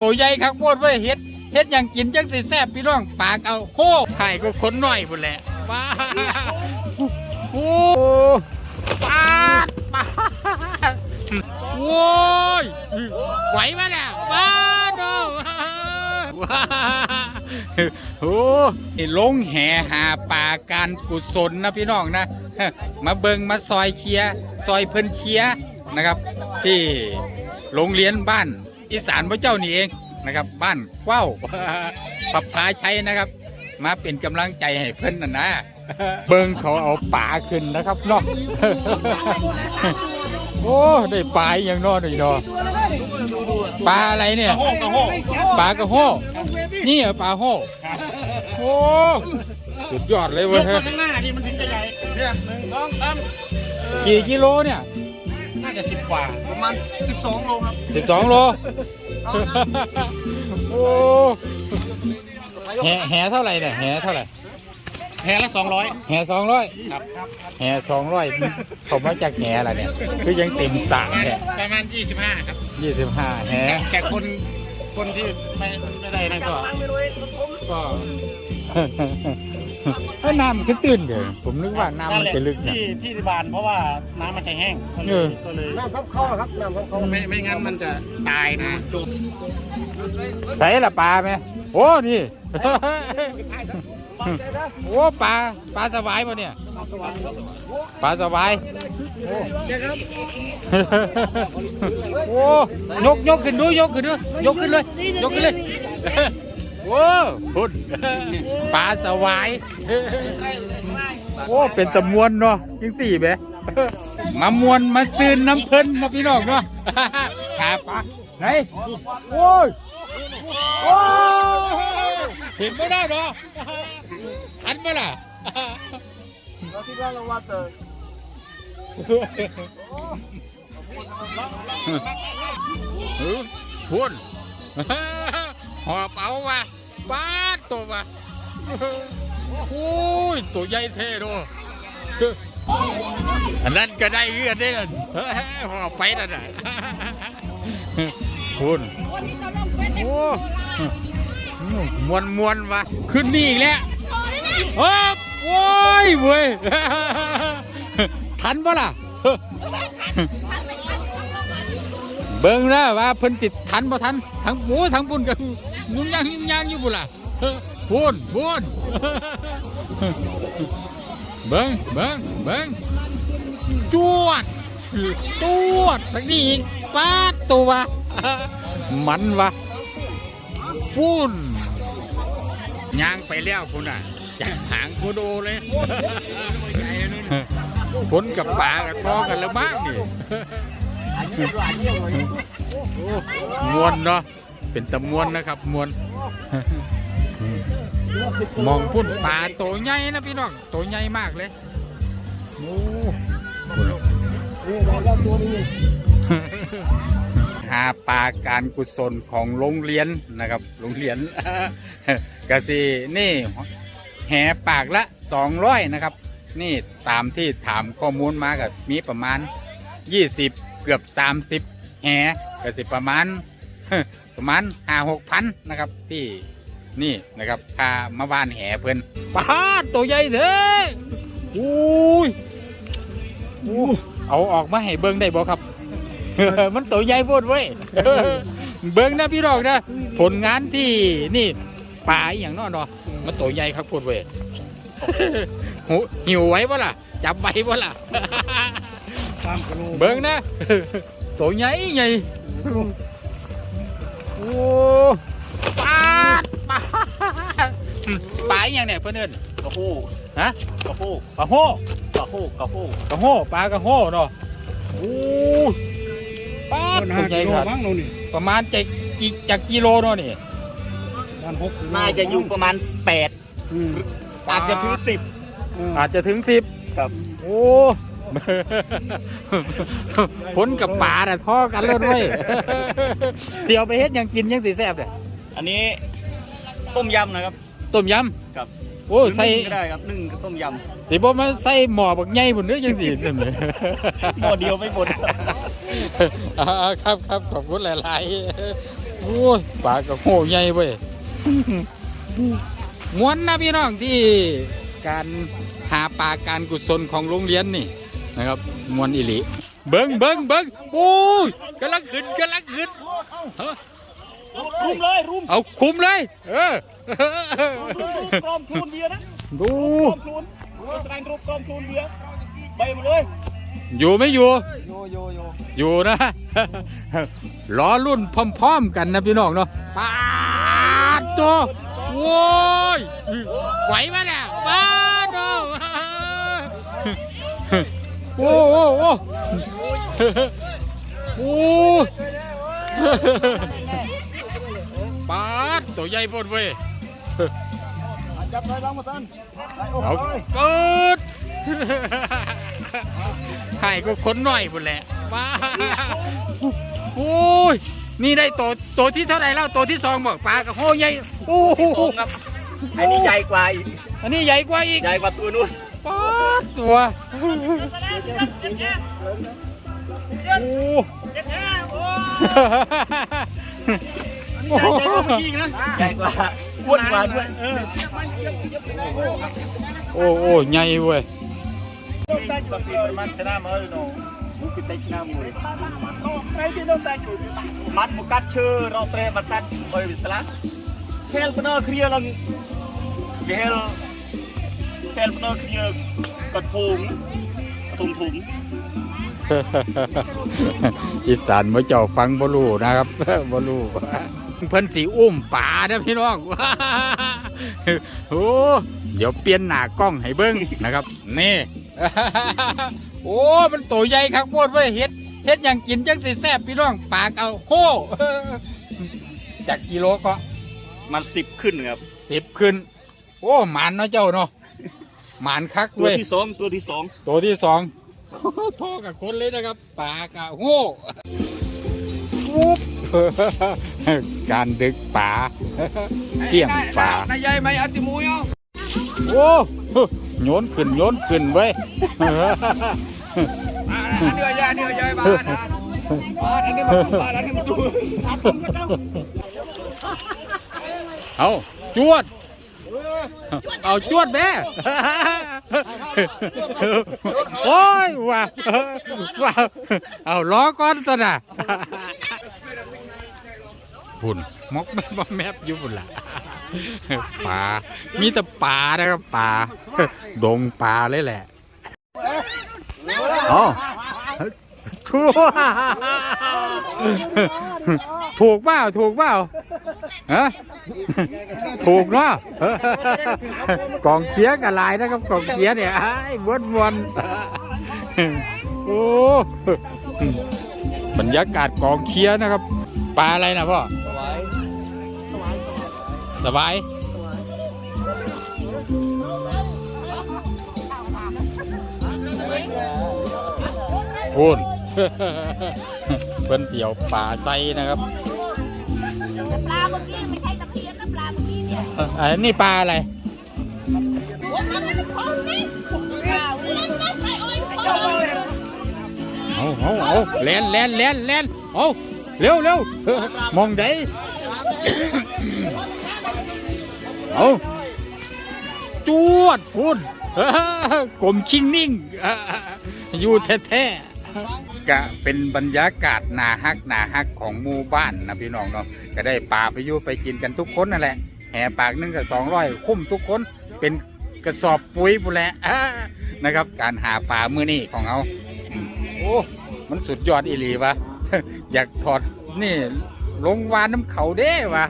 โอ้ใหญ่ครับโคตรเว้ยเฮ็ดเฮ็ดอย่างกินจังสิแซ่บพี่น้องปากเอาโอ้ไข่ก็คนหน่อยบุญแหละป้าโอ้ปาดปาดโว้ยไหวไหมเนี่ยปาดโอ้ว้าโอ้นี่ลงแห่หาป่าการกุศลนะพี่น้องนะ มาเบิงมาซอยเชียร์ซอยเพิ่นเชียร์นะครับ ที่โรงเรียนบ้าน อีสานพระเจ้านี่เองนะครับ บ้านว้าวปับพาชัยนะครับ มาเป็นกำลังใจให้เพิ่นน่ะนะเบิงเขาเอาป่าขึ้นนะครับเนาะโอ้ได้ปลาอย่างเนอเลยเนาะปลาอะไรเนี่ยปลากระโห้นี่เหรอปลาโห้โอ้สุดยอดเลยเว้ยข้างหน้าที่มันถึงจะใหญ่เนี่ยหนึ่งสองสามกี่กิโลเนี่ย น่าจะสิบกว่าประมาณสิบสองโลครับสิบสองโล โอ้แห่แห่เท่าไหร่เนี่ยแห่เท่าไหร่แพละสองร้อยแห่สองร้อยครับแห่สองร้อยเขามาจากแห่อะไรเนี่ยคือยังเต็มสระแห่ประมาณยี่สิบห้าครับยี่สิบห้าแห่แต่คนคนที่ไม่ไม่ได้นั่นก็ก็ เอ้ยน้ำขึ้นตื้นเดี๋ยวผมนึกว่าน้ำมันจะลึกนะ ที่ที่บานเพราะว่าน้ำมันจะแห้งก็เลเอยอ ก็เลยน้ำครับเข้าครับน้ำครับเข้าไม่ไม่งั้นมันจะตายนะจบใส่ละปลาไหมโอ้นี่ โอ้ปลาปลาสวายปะเนี่ยปลาสวายโอ้ยกยกขึ้นดูยกขึ้นดูยกขึ้นเลยยกขึ้นเลย โอ้พุ่นปลาสวาย โอ้ เป็นตะมวนเนาะยังสี่เบมามวนมาซื้นน้ำเพิ่นนะพี่น้องเนาะครับปลาไหนโอ้ยโอ้เห็นไม่ได้เนาะทันไหมล่ะเราคิดว่าเราว่าเจอเออพุ่นหอบเอาว่ะ ปาดตัวว่ะโอ้ยตัวใหญ่เท่ด้วยอันนั้นก็ได้เรื่องได้นั่นเฮ้ยหอบไปนั่นน่ะพุ่นโอ้มวนมวนๆว่ะขึ้นนี่อีกแล้วโอ้โว้ยเว้ยทันปะล่ะ เบิ่งนะว่าเพิ่นสิทันบ่ทันทั้งหมูทั้งปุ่นกัน ยุ่งยางยุ่งยางอยู่บุล่ะพูนพูนเบิ่งเบิ่งเบิ่งจวดจวดสักนี้อีกปาดตัวมันวะพูนยางไปแล้วคุณอะอยากหางกูดูเลยผลกับปลากับทอกันแล้วมากนี่มวนเนาะ เป็นตะมวนนะครับมวนมองพุ่นปลาตัวใหญ่นะพี่น้องตัวใหญ่มากเลยโอ้นี่เราได้ตัวนี้หาปลาการกุศลของโรงเรียนนะครับ โรงเรียนกะสินี่แห่ปากละสองร้อยนะครับ นี่ตามที่ถามข้อมูลมากับมีประมาณยี่สิบเกือบสามสิบแห่กะสิประมาณ ประมาณห้าหกพันนะครับที่นี่นะครับพามาบ้านแห่เพิ่นปลาดตัวใหญ่เด้ออุ้ยอู้เอาออกมาให้เบิ่งได้บ่ครับ มันตัวใหญ่โพดเว้ยเบิ่งนะพี่น้องนะ ผลงานที่นี่ปลาอหย่างเนอเนาะมันตัวใหญ่ครับโพดเว้ยหูหิวไว้บ่ล่ะจับไว้บ่ล่ะสามกิโลเบิ่งนะตัวใหญ่ใหญ่ โอ้ปลาดปลาดปลาอหย่างเนี่ยเพื่อนเอิ้นกระโหูฮะกระโหูปลาโห่กระโหูกระโหูกระโห่ปลากระโห่เนาะโอ้ปลาดตัวใหญ่ครับมั้งโน่นนี่ประมาณจะกี่จากกิโลเนาะนี่ด้านหกน่าจะอยู่ประมาณแปดอืมอาจจะถึงสิบอาจจะถึงสิบครับ โอ้ ผลกับป่าน่ะท่อกันเลยเว้ยเสียวไปเฮ็ดหยังกินยังสีแซ่บเนี่ยอันนี้ต้มยำนะครับต้มยครับำโอ้ใส่นึ่งก็ได้ครับนึ่งกับต้มยสิบ่มาใส่หม้อบักใหญ่บุญเด้อยังสินั่นเลยำหม้อเดียวไม่หมด อ่าครับครับขอบคุณหลายๆโอ้ยปลากระโหใหญ่เว้ยม้วนนะพี่น้องที่การหาปลาการกุศลของโรงเรียนนี่ นะครับมวนอิลิเบิ้งเบิ้งเบิ้งโอ้ยกำลังขึ้นกำลังขึ้นเฮ้อรุมเลยรุมเอาคุมเลย เออกรอมคลูนเบียร์นะดูกรอมคลูนแสดงรูปกรอมคลูนเบียร์ไปหมดเลยอยู่ไม่อยู่โยโยโยอยู่นะล้อรุ่นพร้อมๆกันนะพี่น้องเนาะปาดตัวโว้ยไหวไหมเนี่ยปา โอ้โหโอ้โหโอ้ปาดตัวใหญ่ปดเว้ยจับเลยล้างมาสันเอาเกิดให้ก็ค้นหน่อยหมดแหละว้าโอ้ยนี่ได้ตัวตัวที่เท่าไหร่แล้วตัวที่สองบอกปลากระโหใหญ่โอ้โหอันนี้ใหญ่กว่าอีก อันนี้ใหญ่กว่าอีก ใหญ่กว่าตัวนู้นปา ตัวโอ้โโหใหญ่กว่าอ้วนกว่าด้วยโอ้โอ้ใหญ่เว้ยมันชนะมาเลยน้องมุกติชนะมวยใครที่ต้องแต่งมันมุกัดเชื่อเราเตะบัตรไปวิสละเฮลปนอเคลียร์ลังเฮล เฮลปนอเคลียร์กระทุงกระทุงถุงอีสานมื่อเจ้าฟังบลูนะครับบลูเพิ่นสีอุ้มป่าเด้อพี่น้องโอ้เดี๋ยวเปลี่ยนหน้ากล้องให้เบิ้งนะครับ นี่ โอ้ มันตัวใหญ่ครับโคตรเว้ยเฮ็ดเฮ็ดอย่างกินจังสิแซ่บพี่น้องปากเอาโหจากกิโลก็มันสิบขึ้นครับสิบขึ้น โอ้หมานเนาะเจ้าเนาะ หมานคักตัวเว้ยที่สองตัวที่สองตัวที่สอง โทอกับคนเลยนะครับปลากะโง่ปุ๊บ การดึกป่า เกี่ยงป่านายใหญ่ไหมอัติมูยโอ้โยนขึ้นโยนขึ้นเว้ยอันนี้ใหญ่อันนี้ใหญ่บ้านอันนี้มันบ้านอันนี้มันดู เอาจวด เอาจวดแม่โอ้ยว้าว้าเอาล้อก้อนสนะพุ่นมกแมบแมบอยู่พุ่นละป่ามีแต่ป่านะครับป่าดงป่าเลยแหละเอาถูก ถูกเปล่าถูกเปล่าฮะถูกเนาะกองเชียกับลายนะครับกองเชียเนี่ยไอ้วนวนโอ้บรรยากาศกองเชียนะครับปลาอะไรนะพ่อสบายพูน เพิ่นเตี่ยวป่าไซนะครับปลาเมื่อกี้ไม่ใช่ตะเพียนนะปลาเมื่อกี้เนี่ยอันนี้ปลาอะไรโอ้ยมันเป็นของนี่เล่นนัดไปโอ้ยของนี่เอาเอาเอาแลนแลนแลนแลนเอาเร็วเร็วมองได้เอาจวดพูดกลมคิงนิ่งอยู่แท้ๆ ก็เป็นบรรยากาศหนาฮักหนาฮักของหมู่บ้านนะพี่น้องเนาะก็ได้ปลาไปยู่ไปกินกันทุกคนนั่นแหละแห่ปากนึงกับสองร้อยคุ้มทุกคนเป็นกระสอบปุ๋ยบุแหละนะครับ การหาปลามือนี่ของเขาโอ้มันสุดยอดอีหลีวะอยากถอดนี่ลงวานน้ำเขาเด้วะ